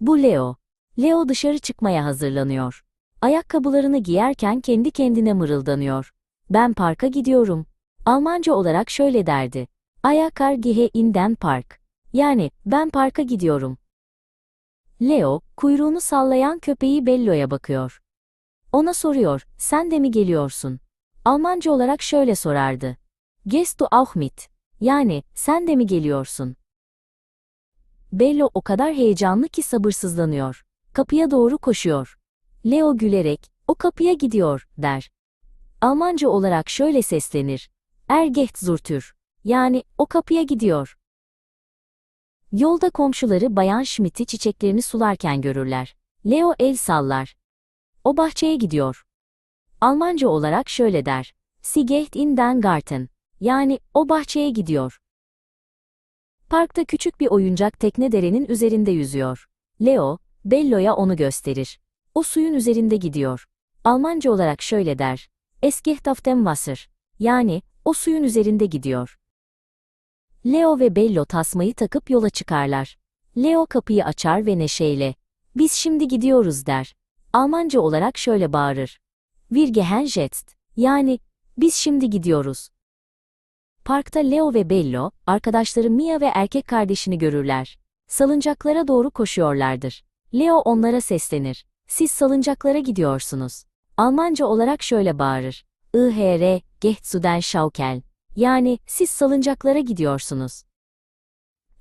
Bu Leo. Leo dışarı çıkmaya hazırlanıyor. Ayakkabılarını giyerken kendi kendine mırıldanıyor. Ben parka gidiyorum. Almanca olarak şöyle derdi. Ayakar gehe in den Park. Yani, ben parka gidiyorum. Leo, kuyruğunu sallayan köpeği Bello'ya bakıyor. Ona soruyor, sen de mi geliyorsun? Almanca olarak şöyle sorardı. Gehst du auch mit? Yani, sen de mi geliyorsun? Bello o kadar heyecanlı ki sabırsızlanıyor. Kapıya doğru koşuyor. Leo gülerek, o kapıya gidiyor, der. Almanca olarak şöyle seslenir. Er geht zur Tür. Yani, o kapıya gidiyor. Yolda komşuları Bayan Schmidt'i çiçeklerini sularken görürler. Leo el sallar. O bahçeye gidiyor. Almanca olarak şöyle der. Sie geht in den Garten. Yani, o bahçeye gidiyor. Parkta küçük bir oyuncak tekne derenin üzerinde yüzüyor. Leo, Bello'ya onu gösterir. O suyun üzerinde gidiyor. Almanca olarak şöyle der. Es geht auf Wasser. Yani, o suyun üzerinde gidiyor. Leo ve Bello tasmayı takıp yola çıkarlar. Leo kapıyı açar ve neşeyle, biz şimdi gidiyoruz der. Almanca olarak şöyle bağırır. Wir gehen jetzt. Yani, biz şimdi gidiyoruz. Parkta Leo ve Bello, arkadaşları Mia ve erkek kardeşini görürler. Salıncaklara doğru koşuyorlardır. Leo onlara seslenir. Siz salıncaklara gidiyorsunuz. Almanca olarak şöyle bağırır. IHR, geht zu den Schaukel. Yani, siz salıncaklara gidiyorsunuz.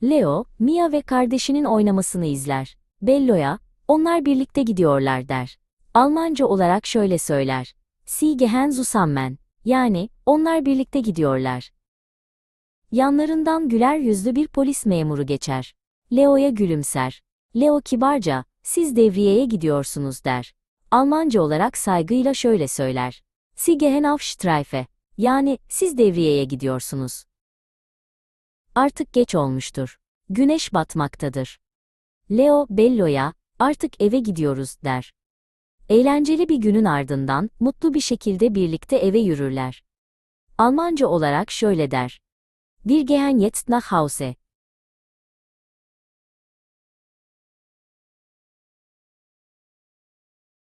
Leo, Mia ve kardeşinin oynamasını izler. Bello'ya, onlar birlikte gidiyorlar der. Almanca olarak şöyle söyler. Sie gehen zusammen. Yani, onlar birlikte gidiyorlar. Yanlarından güler yüzlü bir polis memuru geçer. Leo'ya gülümser. Leo kibarca, siz devriyeye gidiyorsunuz der. Almanca olarak saygıyla şöyle söyler. Sie gehen auf Streife. Yani, siz devriyeye gidiyorsunuz. Artık geç olmuştur. Güneş batmaktadır. Leo, Bello'ya, artık eve gidiyoruz, der. Eğlenceli bir günün ardından, mutlu bir şekilde birlikte eve yürürler. Almanca olarak şöyle der. Wir gehen jetzt nach Hause.